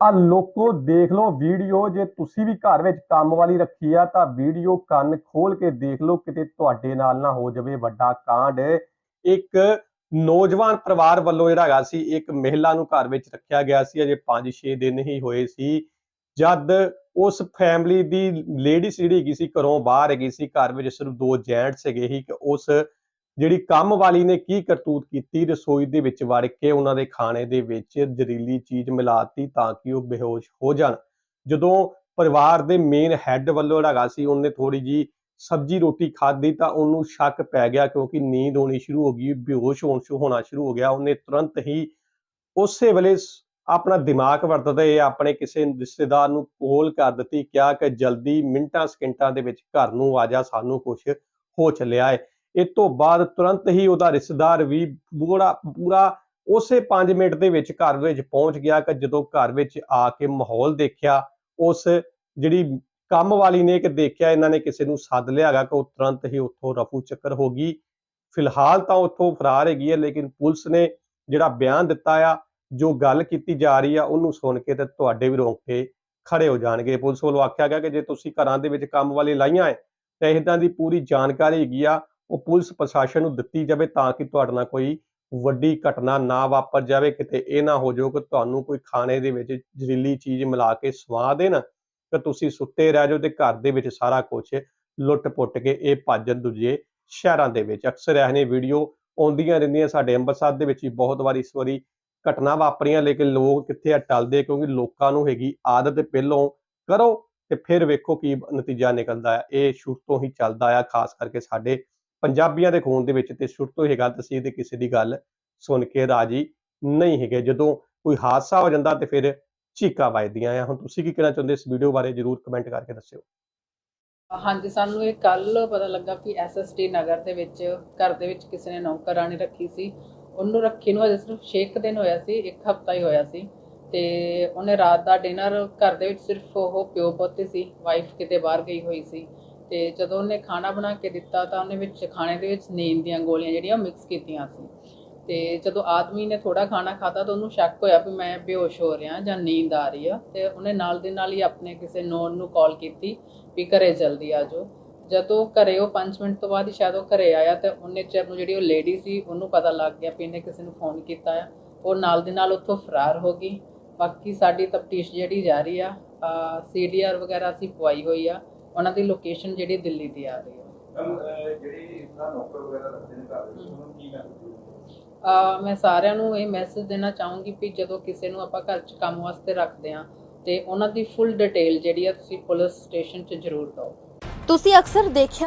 ਆ ਲੋਕੋ ਦੇਖ ਲਓ ਵੀਡੀਓ, ਜੇ ਤੁਸੀਂ ਵੀ ਘਰ ਵਿੱਚ ਕੰਮ ਵਾਲੀ ਰੱਖੀ ਆ, ਤਾਂ ਵੀਡੀਓ ਕੰਨ ਖੋਲ ਕੇ ਦੇਖ ਲਓ, ਕਿਤੇ ਤੁਹਾਡੇ ਨਾਲ ਨਾ ਹੋ ਜਾਵੇ ਵੱਡਾ ਕਾਂਡ। ਇੱਕ ਨੌਜਵਾਨ ਪਰਿਵਾਰ ਵੱਲੋਂ ਜਿਹੜਾ ਹੈਗਾ ਸੀ, ਇੱਕ ਮਹਿਲਾ ਨੂੰ ਘਰ ਵਿੱਚ ਰੱਖਿਆ ਗਿਆ ਸੀ, ਅਜੇ 5-6 ਦਿਨ ਹੀ ਹੋਏ ਸੀ। ਜਦ ਉਸ ਫੈਮਿਲੀ ਦੀ ਲੇਡੀ ਜਿਹੜੀ ਹੈਗੀ ਸੀ, ਘਰੋਂ ਬਾਹਰ ਹੈਗੀ ਸੀ, ਘਰ ਵਿੱਚ ਸਿਰਫ ਦੋ ਜੈਂਟਸ ਹੈਗੇ ਸੀ ਕਿ ਉਸ ਜਿਹੜੀ ਕੰਮ ਵਾਲੀ ਨੇ ਕੀ ਕਰਤੂਤ ਕੀਤੀ ਰਸੋਈ ਦੇ ਵਿੱਚ ਵੜ ਕੇ ਉਹਨਾਂ ਦੇ ਖਾਣੇ ਦੇ ਵਿੱਚ ਜ਼ਹਿਰੀਲੀ ਚੀਜ਼ ਮਿਲਾਤੀ ਤਾਂ ਕਿ ਉਹ ਬੇਹੋਸ਼ ਹੋ ਜਾਣ। ਜਦੋਂ ਪਰਿਵਾਰ ਦੇ ਮੇਨ ਹੈੱਡ ਵੱਲੋਂ ਲਗਾ ਸੀ, ਉਹਨੇ ਥੋੜੀ ਜੀ ਸਬਜੀ ਰੋਟੀ ਖਾਧੀ ਤਾਂ ਉਹਨੂੰ ਸ਼ੱਕ ਪੈ ਗਿਆ ਕਿਉਂਕਿ ਨੀਂਦ ਆਉਣੀ ਸ਼ੁਰੂ ਹੋ ਗਈ, ਬੇਹੋਸ਼ ਹੋਣ ਸ਼ੁਰੂ ਹੋਣਾ ਸ਼ੁਰੂ ਹੋ ਗਿਆ। ਉਹਨੇ ਤੁਰੰਤ ਹੀ ਉਸੇ ਵੇਲੇ ਆਪਣਾ ਦਿਮਾਗ ਵਰਤਦੇ ਆਪਣੇ ਕਿਸੇ ਰਿਸ਼ਤੇਦਾਰ ਨੂੰ ਕੋਲ ਕਰ ਦਿੱਤੀ, ਕਿਹਾ ਕਿ ਜਲਦੀ ਮਿੰਟਾਂ ਸਕਿੰਟਾਂ ਦੇ ਵਿੱਚ ਘਰ ਨੂੰ ਆ ਜਾ, ਸਾਨੂੰ ਕੁਝ ਹੋ ਚੱਲਿਆ ਹੈ ਇਹ ਤੋਂ ਬਾਅਦ ਤੁਰੰਤ ਹੀ ਉਹਦਾ ਰਿਸ਼ਤੇਦਾਰ ਵੀ ਪੂਰਾ ਪੂਰਾ ਉਸੇ 5 ਮਿੰਟ ਦੇ ਵਿੱਚ ਘਰ ਵਿੱਚ ਪਹੁੰਚ ਗਿਆ ਕਿ ਜਦੋਂ ਘਰ ਵਿੱਚ ਆ ਕੇ ਮਾਹੌਲ ਦੇਖਿਆ, ਉਸ ਜਿਹੜੀ ਕੰਮ ਵਾਲੀ ਨੇ ਕਿ ਦੇਖਿਆ, ਇਹਨਾਂ ਨੇ ਕਿਸੇ ਨੂੰ ਸੱਦ ਲਿਆ ਕਿ ਉਹ ਤੁਰੰਤ ਹੀ ਉੱਥੋਂ ਰਫੂ ਚੱਕਰ ਹੋ ਗਈ। ਫਿਲਹਾਲ ਤਾਂ ਉੱਥੋਂ ਫਰਾਰ ਹੈਗੀ ਹੈ, ਲੇਕਿਨ ਪੁਲਿਸ ਨੇ ਜਿਹੜਾ ਬਿਆਨ ਦਿੱਤਾ ਆ, ਜੋ ਗੱਲ ਕੀਤੀ ਜਾ ਰਹੀ ਆ, ਉਹਨੂੰ ਸੁਣ ਕੇ ਤੇ ਤੁਹਾਡੇ ਵੀ ਰੋਂਗਟੇ ਖੜੇ ਹੋ ਜਾਣਗੇ। ਪੁਲਿਸ ਵੱਲੋਂ ਆਖਿਆ ਗਿਆ ਕਿ ਜੇ ਤੁਸੀਂ ਘਰਾਂ ਦੇ ਵਿੱਚ ਕੰਮ ਵਾਲੇ ਲਾਈਆਂ ਹੈ, ਤਾਂ ਇਦਾਂ ਦੀ ਪੂਰੀ ਜਾਣਕਾਰੀ ਹੈਗੀ ਆ ਉਹ ਪੁਲਿਸ ਪ੍ਰਸ਼ਾਸਨ ਨੂੰ ਦਿੱਤੀ ਜਾਵੇ ਤਾਂ ਕਿ ਤੁਹਾਡੇ ਨਾਲ ਕੋਈ ਵੱਡੀ ਘਟਨਾ ਨਾ ਵਾਪਰ ਜਾਵੇ, ਕਿਤੇ ਇਹ ਨਾ ਹੋ ਜਾਓ ਕਿ ਤੁਹਾਨੂੰ ਕੋਈ ਖਾਣੇ ਦੇ ਵਿੱਚ ਜ਼ਹਿਰੀਲੀ ਚੀਜ਼ ਮਿਲਾ ਕੇ ਸਵਾ ਦੇਣ, ਕਿ ਤੁਸੀਂ ਸੁੱਤੇ ਰਹਿ ਜਾਓ ਤੇ ਘਰ ਦੇ ਵਿੱਚ ਸਾਰਾ ਕੁਝ ਲੁੱਟ-ਪੁੱਟ ਕੇ ਇਹ ਭੱਜਣ ਦੂਜੇ ਸ਼ਹਿਰਾਂ ਦੇ ਵਿੱਚ। ਅਕਸਰ ਇਹ ਵੀਡੀਓ ਆਉਂਦੀਆਂ ਰਹਿੰਦੀਆਂ। ਸਾਡੇ ਅੰਮ੍ਰਿਤਸਰ ਦੇ ਵਿੱਚ ਹੀ ਬਹੁਤ ਵਾਰੀ ਇਸ ਵਾਰੀ ਘਟਨਾ ਵਾਪਰੀਆਂ, ਲੇਕਿਨ ਲੋਕ ਕਿੱਥੇ ਆ ਟਲਦੇ, ਕਿਉਂਕਿ ਲੋਕਾਂ ਨੂੰ ਹੈਗੀ ਆਦਤ ਪਹਿਲੋਂ ਕਰੋ ਤੇ ਫਿਰ ਵੇਖੋ ਕੀ ਨਤੀਜਾ ਨਿਕਲਦਾ। ਹੈ ਇਹ ਸ਼ੁਰੂ ਤੋਂ ਹੀ ਚੱਲਦਾ ਆ, ਖਾਸ ਕਰਕੇ ਸਾਡੇ ਪੰਜਾਬੀਆਂ ਦੇ ਖੂਨ ਦੇ ਵਿੱਚ ਤੇ ਸ਼ੁਰੂ ਤੋਂ ਹੀ ਗੱਲ ਦੱਸੀ ਤੇ ਕਿਸੇ ਦੀ ਗੱਲ ਸੁਣ ਕੇ ਰਾਜੀ ਨਹੀਂ ਹੈਗੇ। ਜਦੋਂ ਕੋਈ ਹਾਦਸਾ ਹੋ ਜਾਂਦਾ ਤੇ ਫਿਰ ਚੀਕਾਂ ਵੱਜਦੀਆਂ ਆ। ਹੁਣ ਤੁਸੀਂ ਕੀ ਕਹਿਣਾ ਚਾਹੁੰਦੇ ਇਸ ਵੀਡੀਓ ਬਾਰੇ? ਜਰੂਰ ਕਮੈਂਟ ਕਰਕੇ ਦੱਸਿਓ। ਹਾਂਜੀ, ਸਾਨੂੰ ਇਹ ਕੱਲ ਪਤਾ ਲੱਗਾ ਕਿ ਐਸਐਸਟੀ ਨਗਰ ਦੇ ਵਿੱਚ ਘਰ ਦੇ ਵਿੱਚ ਕਿਸੇ ਨੇ ਨੌਕਰਾਨੀ ਰੱਖੀ ਸੀ। ਉਹਨੂੰ ਰੱਖੀ ਨੂੰ ਅਜੇ ਸਿਰਫ 6 ਦਿਨ ਹੋਇਆ ਸੀ, ਇੱਕ ਹਫਤਾ ਹੀ ਹੋਇਆ ਸੀ। ਤੇ ਉਹਨੇ ਰਾਤ ਦਾ ਡਿਨਰ ਘਰ ਦੇ ਵਿੱਚ ਸਿਰਫ ਉਹ ਪਿਓ ਪੁੱਤ ਸੀ ਵਾਈਫ ਕਿਤੇ ਬਾਹਰ ਗਈ ਹੋਈ ਸੀ। ਤੇ ਜਦੋਂ ਉਹਨੇ ਖਾਣਾ ਬਣਾ ਕੇ ਦਿੱਤਾ ਤਾਂ ਉਹਨੇ ਵਿੱਚ ਖਾਣੇ ਦੇ ਵਿੱਚ ਨੀਂਦ ਦੀਆਂ ਗੋਲੀਆਂ ਜਿਹੜੀਆਂ ਮਿਕਸ ਕੀਤੀਆਂ ਸੀ। ਤੇ ਜਦੋਂ ਆਦਮੀ ਨੇ ਥੋੜਾ ਖਾਣਾ ਖਾਧਾ ਤਾਂ ਉਹਨੂੰ ਸ਼ੱਕ ਹੋਇਆ ਵੀ ਮੈਂ ਬੇਹੋਸ਼ ਹੋ ਰਿਹਾ, ਜਾਂ ਨੀਂਦ ਆ ਰਹੀ ਆ। ਤੇ ਉਹਨੇ ਨਾਲ ਦੇ ਨਾਲ ਹੀ ਆਪਣੇ ਕਿਸੇ ਨੋਨ ਨੂੰ ਕਾਲ ਕੀਤੀ ਵੀ ਘਰੇ ਜਲਦੀ ਆ ਜਾਓ। ਜਦੋਂ ਘਰੇ ਉਹ 5 ਮਿੰਟ ਤੋਂ ਬਾਅਦ ਹੀ ਸ਼ਾਇਦ ਉਹ ਘਰੇ ਆਇਆ ਤੇ ਉਹਨੇ ਚਿਰ ਨੂੰ ਜਿਹੜੀ ਉਹ ਲੇਡੀ ਸੀ, ਉਹਨੂੰ ਪਤਾ ਲੱਗ ਗਿਆ ਵੀ ਇਹਨੇ ਕਿਸੇ ਨੂੰ ਫੋਨ ਕੀਤਾ ਆ। ਉਹ ਨਾਲ ਦੇ ਨਾਲ ਉੱਥੋਂ ਫਰਾਰ ਹੋ ਗਈ। ਬਾਕੀ ਸਾਡੀ ਤਫਤੀਸ਼ ਜਿਹੜੀ ਜਾਰੀ ਆ ਸੀਡੀਆਰ ਵਗੈਰਾ ਅਸੀਂ ਪਵਾਈ ਹੋਈ ਆ। ਉਹਨਾਂ ਦੀ ਲੋਕੇਸ਼ਨ ਜਿਹੜੀ ਦਿੱਲੀ ਦੀ ਆ ਰਹੀ ਆ ਮੈਮ ਜਿਹੜੀ ਇਤਨਾ ਨੌਕਰ ਵਗੈਰਾ ਰੱਖਦੇ ਨੇ ਘਰ ਵਿੱਚ ਉਹਨਾਂ ਨੂੰ ਕੀ ਮੈਸੇਜ ਅਹ ਮੈਂ ਸਾਰਿਆਂ ਨੂੰ ਇਹ ਮੈਸੇਜ ਦੇਣਾ ਚਾਹੂੰਗੀ ਵੀ ਜਦੋਂ ਕਿਸੇ ਨੂੰ ਆਪਾਂ ਘਰ 'ਚ ਕੰਮ ਵਾਸਤੇ ਰੱਖਦੇ ਆ ਤੇ ਉਹਨਾਂ ਦੀ ਫੁੱਲ ਡਿਟੇਲ ਜਿਹੜੀ ਆ ਤੁਸੀਂ ਪੁਲਿਸ ਸਟੇਸ਼ਨ 'ਚ ਜ਼ਰੂਰ ਦਿਓ। ਤੁਸੀਂ ਅਕਸਰ ਦੇਖਿਆ